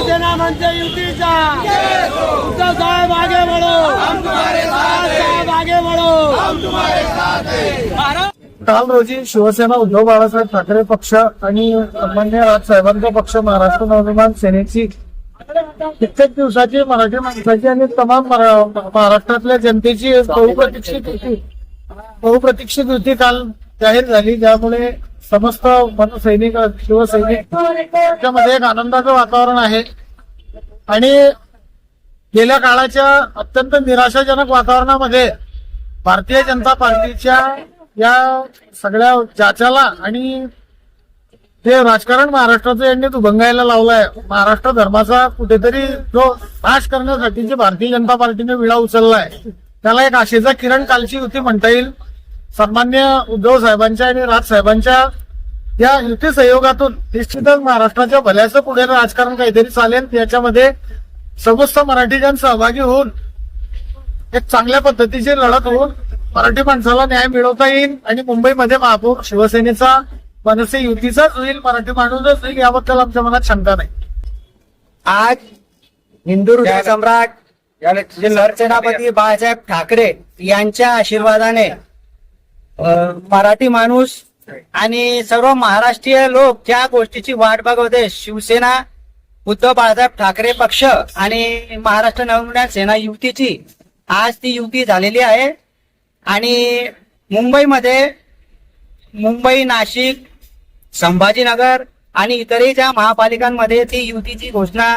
शिवसेना म्हणजे युतीचा. उद्धव साहेब आगे बढो साहेब आगे बढो काल रोजी शिवसेना उद्धव बाळासाहेब ठाकरे पक्ष आणि मान्य राजसाहेबांचा पक्ष महाराष्ट्र नवनिर्माण सेनेची कित्येक दिवसाची मराठी माणसाची आणि तमाम महाराष्ट्रातल्या जनतेची बहुप्रतीक्षित होती. बहुप्रतीक्षित होती काल जाहीर झाली. ज्यामुळे समस्त मनसैनिक शिवसैनिक याच्यामध्ये एक आनंदाचं वातावरण आहे. आणि गेल्या काळाच्या अत्यंत निराशाजनक वातावरणामध्ये भारतीय जनता पार्टीच्या या सगळ्या जाचाला आणि ते राजकारण महाराष्ट्राचं यांनी दुभंगायला लावलंय. महाराष्ट्र धर्माचा कुठेतरी जो नाश करण्यासाठी जे भारतीय जनता पार्टीने विळा उचललाय. त्याला एक आशेचा किरण कालची होती म्हणता येईल. सन्मान्य उद्धव साहेबांच्या आणि राज साहेबांच्या या युती सहयोगातून निश्चितच महाराष्ट्राच्या भल्याचं पुढे राजकारण काहीतरी चालेल. याच्यामध्ये समस्त मराठी जन सहभागी होऊन एक चांगल्या पद्धतीची लढत होऊन मराठी माणसाला न्याय मिळवता येईल आणि मुंबईमध्ये महापौर शिवसेनेचा मनसे युतीचाच होईल मराठी माणूसच होईल याबद्दल आमच्या मनात शंका नाही. आज हिंदू हृदय सम्राट सरसेनापती बाळासाहेब ठाकरे यांच्या आशीर्वादाने मराठी माणूस आणि सर्व महाराष्ट्रीय लोक त्या गोष्टीची वाट बघत शिवसेना उद्धव बाळासाहेब ठाकरे पक्ष आणि महाराष्ट्र नवनिर्माण सेना युतीची आज ती युती झालेली आहे. आणि मुंबईमध्ये मुंबई नाशिक संभाजीनगर आणि इतरही ज्या महापालिकांमध्ये ती युतीची घोषणा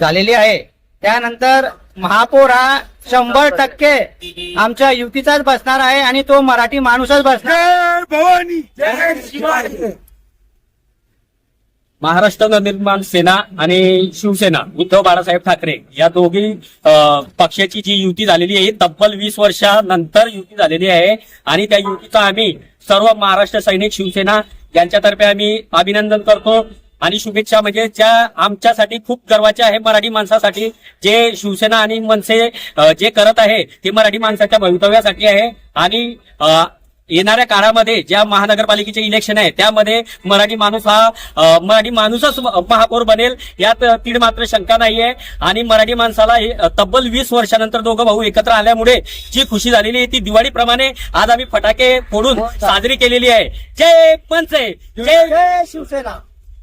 झालेली आहे. त्यानंतर महापौर हा शंभर टक्के आमच्या युतीचाच बसणार आहे आणि तो मराठी माणूसच बसणार. महाराष्ट्र नवनिर्माण सेना आणि शिवसेना उद्धव बाळासाहेब ठाकरे या दोघी पक्षाची जी युती झालेली आहे तब्बल वीस वर्षानंतर युती झालेली आहे. आणि त्या युतीचा आम्ही सर्व महाराष्ट्र सैनिक शिवसेना यांच्यातर्फे आम्ही अभिनंदन करतो. आणि शुभेच्छा म्हणजे ज्या आमच्यासाठी खूप गर्वाचे आहे मराठी माणसासाठी जे शिवसेना आणि मनसे जे करत आहे ते मराठी माणसाच्या भवितव्यासाठी आहे. आणि येणाऱ्या काळामध्ये ज्या महानगरपालिकेचे इलेक्शन आहे त्यामध्ये मराठी माणूस हा मराठी माणूसच महापौर बनेल यात तीड मात्र शंका नाहीये. आणि मराठी माणसाला हे, तब्बल वीस वर्षानंतर दोघं भाऊ एकत्र आल्यामुळे जी खुशी झालेली आहे ती दिवाळीप्रमाणे आज आम्ही फटाके फोडून साजरी केलेली आहे. जय जय जय शिवसेना.